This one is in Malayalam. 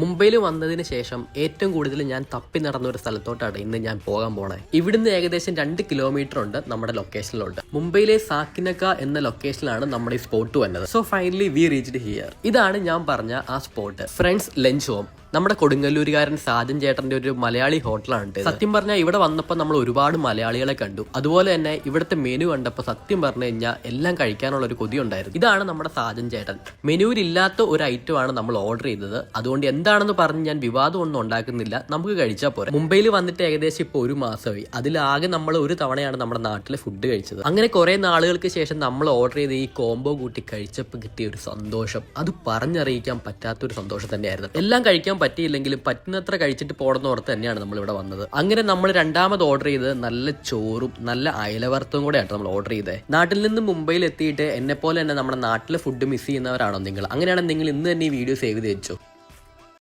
മുംബൈയിൽ വന്നതിന് ശേഷം ഏറ്റവും കൂടുതൽ ഞാൻ തപ്പി നടന്ന ഒരു സ്ഥലത്തോട്ടാണ് ഇന്ന് ഞാൻ പോകാൻ പോണേ. ഇവിടുന്ന് ഏകദേശം രണ്ട് കിലോമീറ്റർ ഉണ്ട് നമ്മുടെ ലൊക്കേഷനിലുണ്ട് മുംബൈയിലെ സാക്കിനക്ക എന്ന ലൊക്കേഷനിലാണ് നമ്മുടെ ഈ സ്പോട്ട് വന്നത്. So finally we reached here ഇതാണ് ഞാൻ പറഞ്ഞ ആ സ്പോട്ട് ഫ്രണ്ട്സ് ലഞ്ച് ഹോം നമ്മുടെ കൊടുങ്ങല്ലൂരുകാരൻ സാജൻ ചേട്ടന്റെ ഒരു മലയാളി ഹോട്ടലാണ്. സത്യം പറഞ്ഞാൽ ഇവിടെ വന്നപ്പോൾ നമ്മൾ ഒരുപാട് മലയാളികളെ കണ്ടു. അതുപോലെ തന്നെ ഇവിടുത്തെ മെനു കണ്ടപ്പോൾ സത്യം പറഞ്ഞു കഴിഞ്ഞാൽ എല്ലാം കഴിക്കാനുള്ള ഒരു കൊതി ഉണ്ടായിരുന്നു. ഇതാണ് നമ്മുടെ സാജൻ ചേട്ടൻ. മെനുവിലില്ലാത്ത ഒരു ഐറ്റം ആണ് നമ്മൾ ഓർഡർ ചെയ്തത്. അതുകൊണ്ട് എന്താണെന്ന് പറഞ്ഞ് ഞാൻ വിവാദം ഒന്നും ഉണ്ടാക്കുന്നില്ല. നമുക്ക് കഴിച്ചാൽ പോരെ. മുംബൈയിൽ വന്നിട്ട് ഏകദേശം ഇപ്പോൾ ഒരു മാസമായി. അതിലാകെ നമ്മൾ ഒരു തവണയാണ് നമ്മുടെ നാട്ടിലെ ഫുഡ് കഴിച്ചത്. അങ്ങനെ കുറെ നാളുകൾക്ക് ശേഷം നമ്മൾ ഓർഡർ ചെയ്ത് ഈ കോംബോ കൂട്ടി കഴിച്ചപ്പോൾ കിട്ടിയ ഒരു സന്തോഷം. അത് പറഞ്ഞറിയിക്കാൻ പറ്റാത്തൊരു സന്തോഷം തന്നെയായിരുന്നു. എല്ലാം കഴിക്കാൻ പറ്റിയില്ലെങ്കിലും പറ്റുന്നത്ര കഴിച്ചിട്ട് പോടുന്ന ഓർത്ത് തന്നെയാണ് നമ്മൾ ഇവിടെ വന്നത്. അങ്ങനെ നമ്മൾ രണ്ടാമത് ഓർഡർ ചെയ്തത് നല്ല ചോറും നല്ല അയലവർത്തവും കൂടെയാണ് നമ്മൾ ഓർഡർ ചെയ്തത്. നാട്ടിൽ നിന്ന് മുംബൈയിൽ എത്തിയിട്ട് എന്നെ പോലെ തന്നെ നമ്മുടെ നാട്ടിലെ ഫുഡ് മിസ് ചെയ്യുന്നവരാണോ നിങ്ങൾ? അങ്ങനെയാണെങ്കിൽ നിങ്ങൾ ഇന്ന് തന്നെ ഈ വീഡിയോ സേവ് ചെയ്ത് വെച്ചു.